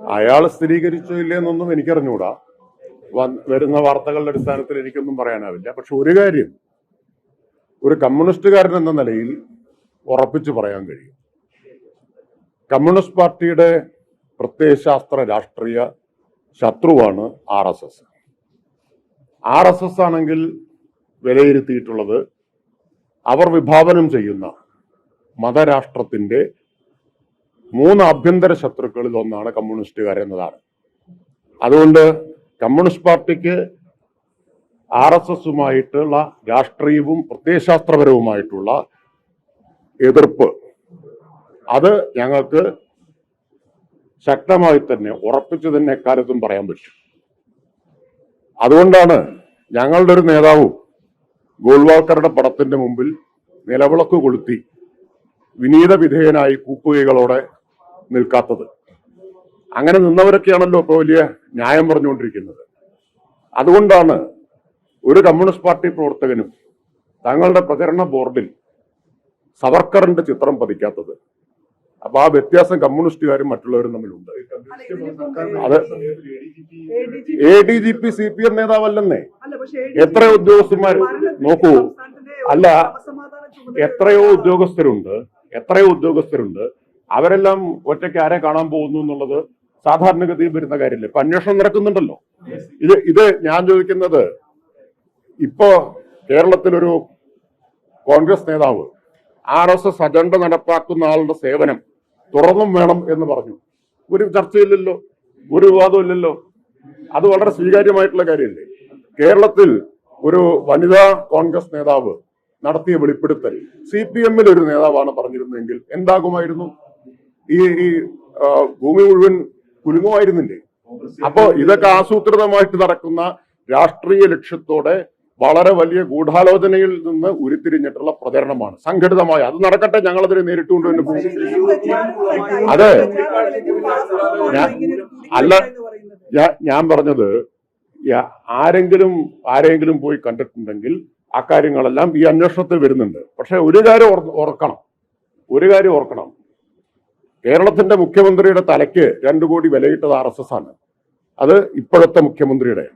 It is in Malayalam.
അയാൾ സ്ഥിരീകരിച്ചോ ഇല്ലെന്നൊന്നും എനിക്കറിഞ്ഞൂടാ. വരുന്ന വാർത്തകളുടെ അടിസ്ഥാനത്തിൽ എനിക്കൊന്നും പറയാനാവില്ല. പക്ഷെ ഒരു കാര്യം ഒരു കമ്മ്യൂണിസ്റ്റുകാരൻ എന്ന നിലയിൽ ഉറപ്പിച്ചു പറയാൻ കഴിയും. കമ്മ്യൂണിസ്റ്റ് പാർട്ടിയുടെ പ്രത്യയശാസ്ത്ര രാഷ്ട്രീയ ശത്രുവാണ് R S S. R S S ആണെങ്കിൽ വിലയിരുത്തിയിട്ടുള്ളത് അവർ വിഭാവനം ചെയ്യുന്ന മതരാഷ്ട്രത്തിന്റെ മൂന്ന് ആഭ്യന്തര ശത്രുക്കളിൽ ഒന്നാണ് കമ്മ്യൂണിസ്റ്റുകാർ എന്നതാണ്. അതുകൊണ്ട് കമ്മ്യൂണിസ്റ്റ് പാർട്ടിക്ക് ആർ എസ് എസുമായിട്ടുള്ള രാഷ്ട്രീയവും പ്രത്യയശാസ്ത്രപരവുമായിട്ടുള്ള എതിർപ്പ് അത് ഞങ്ങൾക്ക് ശക്തമായി തന്നെ ഉറപ്പിച്ചു തന്നെ എക്കാലത്തും പറയാൻ പറ്റും. അതുകൊണ്ടാണ് ഞങ്ങളുടെ ഒരു നേതാവും ഗോൾവാൾക്കറുടെ പടത്തിന്റെ മുമ്പിൽ നിലവിളക്ക് കൊളുത്തി വിനീത വിധേയനായി കൂപ്പുകൈകളോടെ നിൽക്കാത്തത്. അങ്ങനെ നിന്നവരൊക്കെയാണല്ലോ ഇപ്പോൾ വലിയ ന്യായം പറഞ്ഞുകൊണ്ടിരിക്കുന്നത്. അതുകൊണ്ടാണ് ഒരു കമ്മ്യൂണിസ്റ്റ് പാർട്ടി പ്രവർത്തകനും തങ്ങളുടെ പ്രചരണ ബോർഡിൽ സവർക്കറിന്റെ ചിത്രം പതിക്കാത്തത്. അപ്പൊ ആ വ്യത്യാസം കമ്മ്യൂണിസ്റ്റുകാരും മറ്റുള്ളവരും തമ്മിലുണ്ട്. അത് A D G P C P M നേതാവല്ലെന്നേ. എത്ര ഉദ്യോഗസ്ഥന്മാർ നോക്കൂ. അല്ല എത്രയോ ഉദ്യോഗസ്ഥരുണ്ട്. എത്രയോ ഉദ്യോഗസ്ഥരുണ്ട്. അവരെല്ലാം ഒറ്റയ്ക്ക് ആരെ കാണാൻ പോകുന്നു എന്നുള്ളത് സാധാരണഗതിയിൽ വരുന്ന കാര്യമില്ല? ഇപ്പൊ അന്വേഷണം നടക്കുന്നുണ്ടല്ലോ. ഇത് ഇത് ഞാൻ ചോദിക്കുന്നത് ഇപ്പോ കേരളത്തിലൊരു കോൺഗ്രസ് നേതാവ് ആർ എസ് എസ് അജണ്ട നടപ്പാക്കുന്ന ആളുടെ സേവനം തുറന്നും വേണം എന്ന് പറഞ്ഞു. ഒരു ചർച്ചയില്ലല്ലോ ഒരു വിവാദവും ഇല്ലല്ലോ അത് വളരെ സ്വീകാര്യമായിട്ടുള്ള കാര്യമല്ലേ? കേരളത്തിൽ ഒരു വനിതാ കോൺഗ്രസ് നേതാവ് നടത്തിയ വെളിപ്പെടുത്തൽ സി പി എമ്മിൽ ഒരു നേതാവാണ് പറഞ്ഞിരുന്നെങ്കിൽ എന്താകുമായിരുന്നു? ഈ ഈ ഭൂമി മുഴുവൻ കുലുങ്ങുമായിരുന്നില്ലേ? അപ്പോ ഇതൊക്കെ ആസൂത്രിതമായിട്ട് നടക്കുന്ന രാഷ്ട്രീയ ലക്ഷ്യത്തോടെ വളരെ വലിയ ഗൂഢാലോചനയിൽ നിന്ന് ഉരുത്തിരിഞ്ഞിട്ടുള്ള പ്രചരണമാണ്. സംഘടിതമായ. അത് നടക്കട്ടെ ഞങ്ങൾ അതിനെ നേരിട്ട് കൊണ്ടുവന്നു പോകും. അതെ. അല്ല. ഞാൻ പറഞ്ഞത് ആരെങ്കിലും ആരെങ്കിലും പോയി കണ്ടിട്ടുണ്ടെങ്കിൽ ആ കാര്യങ്ങളെല്ലാം ഈ അന്വേഷണത്തിൽ വരുന്നുണ്ട്. പക്ഷെ ഒരു കാര്യം ഓർ- ഓർക്കണം ഒരു കാര്യം ഓർക്കണം കേരളത്തിന്റെ മുഖ്യമന്ത്രിയുടെ തലയ്ക്ക് രണ്ടു കോടി വിലയിട്ടത് ആർ എസ് എസ് ആണ്. അത് ഇപ്പോഴത്തെ മുഖ്യമന്ത്രിയുടെ.